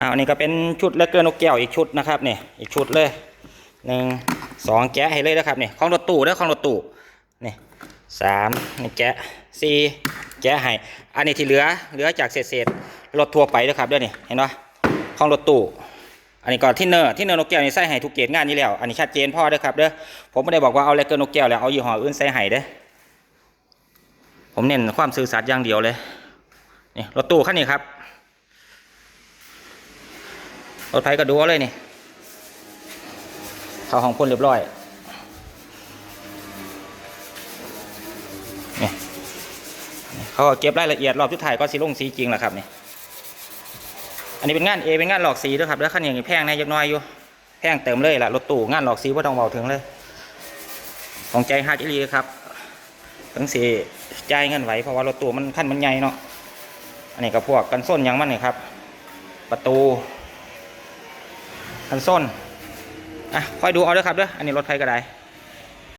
อ่าอันนี้ก็เป็นชุดเลกเกอร์นกแก้วอีกชุดนะครับเนี่ยอีกชุดเลยหนึ่งสองแกะให้เลยนะครับเนี่ยของรถตู้เด้อของรถตู้นี่สามนี่แกะสี่แกะให้อันนี้ที่เหลือเหลือจากเศษเศษรถทัวร์ไปเด้อครับเด้อนี่เห็นปะของรถตู้อันนี้ก็ที่เนอร์ที่เนอร์นกแก้วนี่ใส่ให้ทุกเกรดงานนี้แล้วอันนี้ชัดเจนพ่อเด้อครับเด้อผมไม่ได้บอกว่าเอาเลกเกอร์นกแก้วแล้วเอายี่ห้ออื่นใส่ให้เด้อผมเน้นความซื่อสัตย์อย่างเดียวเลยนี่รถตู้คันนี้ครับ รถไฟก็ดูเอาเลยนี่ เข้าห้องพ่นเรียบร้อยนี่เขาเก็บรายละเอียดรอบทุดท้ายก็สีลงสีจริงแหละครับนี่อันนี้เป็นงานเอเป็นงานหลอกสีด้วยครับแล้วคันอย่างนี้แพงน่ยักน้อยอยู่แพงเติมเลยล่ะรถตู้งานหลอกสีว่าต้องเบาถึงเลย ของใจฮาร์ดอีหลีครับถึงสีใจายเงินไหวเพราะว่ารถตู้มันขั้นมันใหญ่เนาะอันนี้ก็พวกกันส้นยังมันนี่ครับ ประตู คันส้นอะค่อยดูเอาเด้อครับเด้ออันนี้รถไฟก็ได้